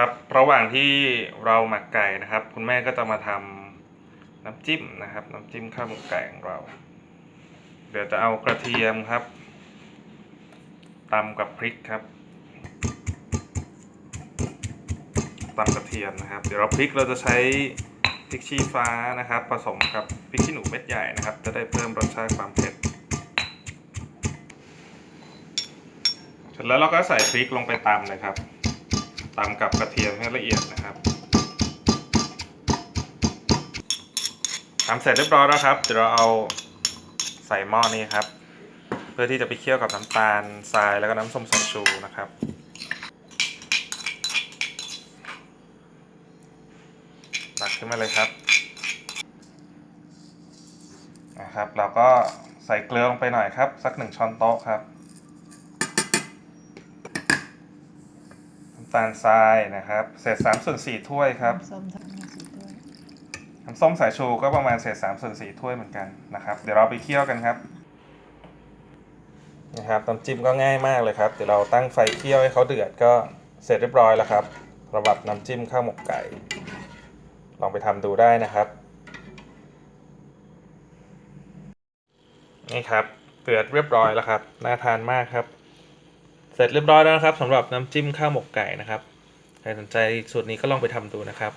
ครับระหว่างที่เราหมักไก่นะครับ คุณแม่ก็จะมาทำน้ำจิ้มนะครับ น้ำจิ้มข้าวหมกไก่ของเรา เดี๋ยวจะเอากระเทียมครับตำกับพริกครับตำกระเทียมนะครับ เดี๋ยวเราพริกเราจะใช้พริกชี้ฟ้านะครับ ผสมกับพริกขี้หนูเม็ดใหญ่นะครับ จะได้เพิ่มรสชาติความเผ็ดเสร็จแล้วเราก็ใส่พริกลงไปตำเลยครับ ตำกับกระเทียมให้ละเอียดนะครับทำเสร็จเรียบร้อยแล้วครับ เดี๋ยวเราเอาใส่หม้อนี้ครับ เพื่อที่จะไปเคี่ยวกับน้ำตาลทรายแล้วก็น้ำส้มสายชูนะครับ ตักขึ้นมาเลยครับนะครับ เราก็ใส่เกลือลงไปหน่อยครับ สักหนึ่งช้อนโต๊ะครับ น้ำ ตาลทรายนะครับเศษสามส่วนสี่ถ้วยครับส้มทำมาสีด้วยน้ำส้มสายชูก็ประมาณเศษสามส่วนสี่ถ้วยเหมือนกันนะครับเดี๋ยวเราไปเคี่ยวกันครับนะครับน้ำจิ้มก็ง่ายมากเลยครับเดี๋ยวเราตั้งไฟเคี่ยวให้เขาเดือดก็เสร็จเรียบร้อยแล้วครับสำหรับน้ำจิ้มข้าวหมกไก่ ลองไปทำดูได้นะครับนี่ครับเดือดเรียบร้อยแล้วครับน่าทานมากครับ เสร็จเรียบร้อยแล้วนะครับสำหรับน้ำจิ้มข้าวหมกไก่นะครับ ใครสนใจสูตรนี้ก็ลองไปทำดูนะครับ